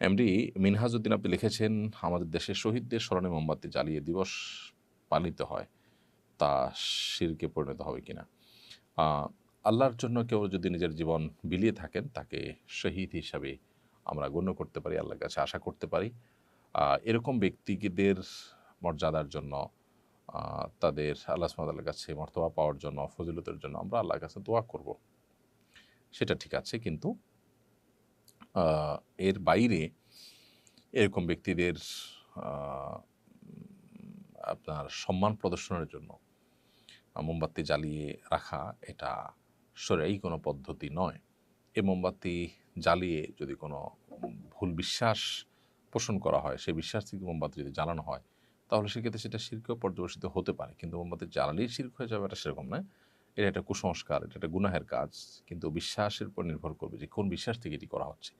MD Minhajuddin আপনি লিখেছেন, আমাদের দেশের শহীদদের স্মরণে মোমবাতি জ্বালিয়ে দিবস পালিত হয়, তা শিরকে পরিণত হবে কিনা? আল্লাহর জন্য কেউ যদি নিজের জীবন বিলিয়ে থাকেন, তাকে শহীদ হিসাবে আমরা গণ্য করতে পারি, আল্লাহর কাছে আশা করতে পারি। এরকম ব্যক্তিদের মর্যাদার জন্য তাদের আল্লাহ সুমাতার কাছে মর্তবা পাওয়ার জন্য, ফজিলতের জন্য আমরা আল্লাহর কাছে দোয়া করব। সেটা ঠিক আছে, কিন্তু এর বাইরে এরকম ব্যক্তিদের আপনার সম্মান প্রদর্শনের জন্য মোমবাতি জ্বালিয়ে রাখা এটা সরাই কোনো পদ্ধতি নয়। এ মোমবাতি জ্বালিয়ে যদি কোনো ভুল বিশ্বাস পোষণ করা হয়, সেই বিশ্বাস থেকে মোমবাতি যদি জ্বালানো হয়, তাহলে সেক্ষেত্রে সেটা শিল্পেও পর্যবেসিত হতে পারে। কিন্তু মোমবাতি জ্বালালেই শিল্প হয়ে যাবে এটা সেরকম নয়। এটা একটা কুসংস্কার, এটা একটা গুনাহের কাজ। কিন্তু বিশ্বাসের উপর নির্ভর করবে যে কোন বিশ্বাস থেকে এটি করা হচ্ছে।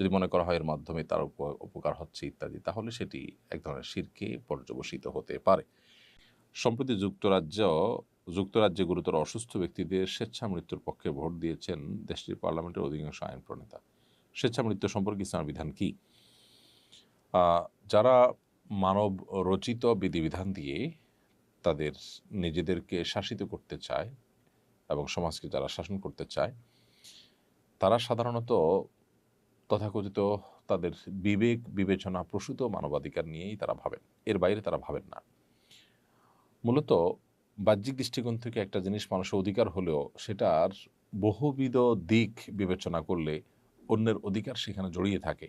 যদি মনে করা হয় এর মাধ্যমে তার উপ- উপকার হচ্ছে ইত্যাদি, তাহলে সেটি এক ধরনের শিরকে পর্যবসিত হতে পারে। সম্প্রতি যুক্তরাজ্য, যুক্তরাজ্যে গুরুতর অসুস্থ ব্যক্তিদের স্বেচ্ছা মৃত্যুর পক্ষে ভোট দিয়েছেন দেশটির পার্লামেন্টের অধিকাংশ আইন প্রণেতা। স্বেচ্ছা মৃত্যু সম্পর্কে ইসলামের বিধান কি? যারা মানব রচিত বিধিবিধান দিয়ে তাদের নিজেদেরকে শাসিত করতে চায় এবং সমাজকে যারা শাসন করতে চায়, তারা সাধারণত তথাকথিত তাদের বিবেক বিবেচনা প্রসূত মানবাধিকার নিয়েই তারা ভাবেন। এর বাইরে তারা ভাবেন না। মূলত বাহ্যিক দৃষ্টিকোণ থেকে একটা জিনিস মানুষের অধিকার হলেও সেটার বহুবিধ দিক বিবেচনা করলে অন্যের অধিকার সেখানে জড়িয়ে থাকে।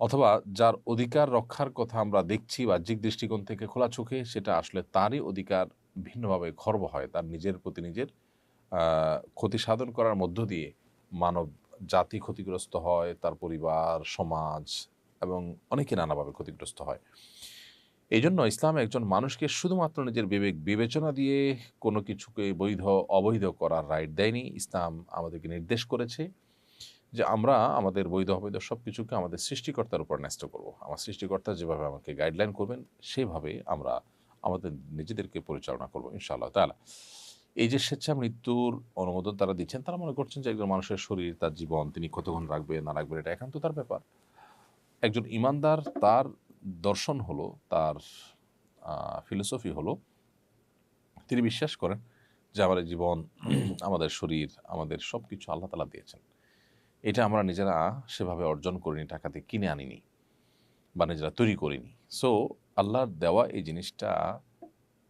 অথবা যার অধিকার রক্ষার কথা আমরা দেখছি বাহ্যিক দৃষ্টিকোণ থেকে খোলা চোখে, সেটা আসলে তারই অধিকার ভিন্নভাবে খর্ব হয়। তার নিজের প্রতি নিজের ক্ষতি সাধন করার মধ্য দিয়ে মানব জাতি ক্ষতিগ্রস্ত হয়, তার পরিবার, সমাজ এবং অনেকে নানাভাবে ক্ষতিগ্রস্ত হয়। এই জন্য ইসলাম একজন মানুষকে শুধুমাত্র নিজের বিবেক বিবেচনা দিয়ে কোনো কিছুকে বৈধ, অবৈধ করার রাইট দেয়নি। ইসলাম আমাদেরকে নির্দেশ করেছে যে আমরা আমাদের বৈধ, অবৈধ সব কিছুকে আমাদের সৃষ্টিকর্তার উপর ন্যস্ত করব। আমার সৃষ্টিকর্তা যেভাবে আমাকে গাইডলাইন করবেন, সেভাবে আমরা আমাদের নিজেদেরকে পরিচালনা করব, ইনশাআল্লাহ তাআলা। এই যে স্বেচ্ছা মৃত্যুর অনুমোদন তারা দিচ্ছেন, তারা মনে করছেন যে একজন মানুষের শরীর, তার জীবন, তিনি কতক্ষণ রাখবে না রাখবে এটা একান্ত তার ব্যাপার। একজন ইমানদার তার দর্শন হলো, তার ফিলোসফি হলো, তিনি বিশ্বাস করেন যে আমাদের জীবন, আমাদের শরীর, আমাদের সব কিছু আল্লাহ তালা দিয়েছেন। এটা আমরা নিজেরা সেভাবে অর্জন করিনি টাকাতে কিনে আনিনি, বা নিজেরা তৈরি করিনি। সো আল্লাহর দেওয়া এই জিনিসটা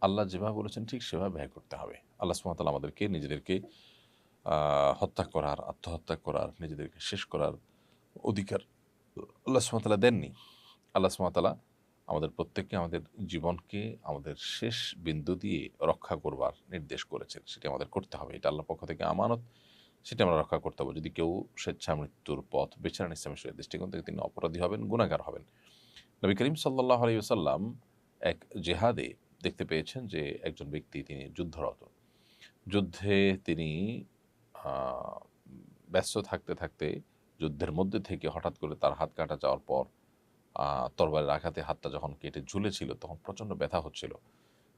আল্লাহ যেভাবে বলেছেন, ঠিক সেভাবে ব্যয় করতে হবে। আল্লাহ সুমাতাল আমাদেরকে, নিজেদেরকে হত্যা করার, আত্মহত্যা করার, নিজেদেরকে শেষ করার অধিকার আল্লাহ সুমাতালা দেননি। আল্লাহ সুমাতালা আমাদের প্রত্যেককে আমাদের জীবনকে আমাদের শেষ বিন্দু দিয়ে রক্ষা করবার নির্দেশ করেছেন। সেটি আমাদের করতে হবে। এটা আল্লাহর পক্ষ থেকে আমানত, সেটা আমরা রক্ষা করতে হবে। যদি কেউ স্বেচ্ছা মৃত্যুর পথ বেছে নেন শরীয়ত দৃষ্টিকোণ থেকে তিনি অপরাধী হবেন গুণাগার হবেন নবী করিম সাল্লাহ আলী সাল্লাম এক জেহাদে দেখতে পেয়েছেন যে একজন ব্যক্তি তিনি যুদ্ধরত। যুদ্ধে তিনি ব্যস্ত থাকতে থাকতে যুদ্ধের মধ্যে থেকে হঠাৎ করে তার হাত কাটা যাওয়ার পর তরবারের আঘাতে হাতটা যখন কেটে ঝুলেছিল তখন প্রচণ্ড ব্যথা হচ্ছিল।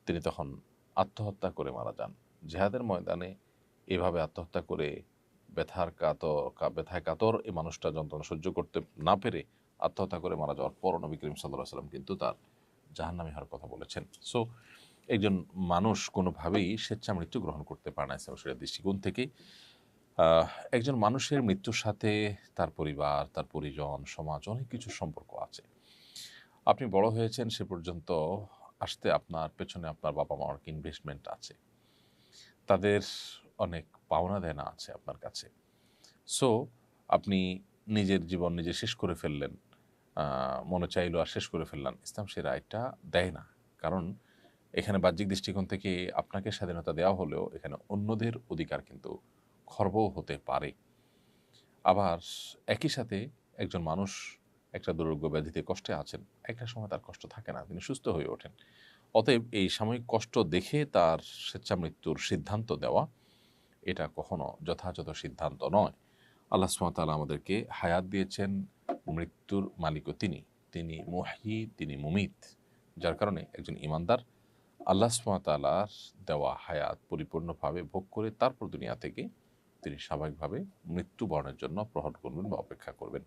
তিনি তখন আত্মহত্যা করে মারা যান। জেহাদের ময়দানে এভাবে আত্মহত্যা করে ব্যথার কাতর ব্যথায় কাতর এই মানুষটা যন্ত্রণা সহ্য করতে না পেরে আত্মহত্যা করে মারা যাওয়ার পর নবী করিম সাল্লাহ সাল্লাম কিন্তু তার জাহান্নামী হওয়ার কথা বলেছেন। সো একজন মানুষ কোনোভাবেই স্বেচ্ছা মৃত্যু গ্রহণ করতে পারে না শরীয়ত দৃষ্টিকোণ থেকে একজন মানুষের মৃত্যুর সাথে তার পরিবার, তার পরিজন, সমাজ অনেক কিছু সম্পর্ক আছে। আপনি বড় হয়েছেন, সে পর্যন্ত আসতে আপনার পেছনে আপনার বাবা মার ইনভেস্টমেন্ট আছে। তাদের অনেক পাওনা দেনা আছে আপনার কাছে। সো আপনি নিজের জীবন নিজে শেষ করে ফেললেন। মনে চাইলো আর শেষ করে ফেললেন ইসলাম সে রায়টা দেয় না। কারণ এখানে বাহ্যিক দৃষ্টিকোণ থেকে আপনাকে স্বাধীনতা দেওয়া হলেও এখানে অন্যদের অধিকার কিন্তু খর্বও হতে পারে। আবার একই সাথে একজন মানুষ একটা দুর্যোগ ব্যাধিতে কষ্টে আছেন, একটা সময় তার কষ্ট থাকে না, তিনি সুস্থ হয়ে ওঠেন। অতএব এই সাময়িক কষ্ট দেখে তার স্বেচ্ছা মৃত্যুর সিদ্ধান্ত দেওয়া, এটা কখনো যথাযথ সিদ্ধান্ত নয়। আল্লাহ সুমতালা আমাদেরকে হায়াত দিয়েছেন মৃত্যুর মালিকও তিনি। তিনি মুহি, তিনি মুমিত, যার কারণে একজন ইমানদার। আল্লাহ সুমতালার দেওয়া হায়াত পরিপূর্ণভাবে ভোগ করে তারপর দুনিয়া থেকে তিনি স্বাভাবিকভাবে মৃত্যুবরণের জন্য প্রহট করবেন বা অপেক্ষা করবেন।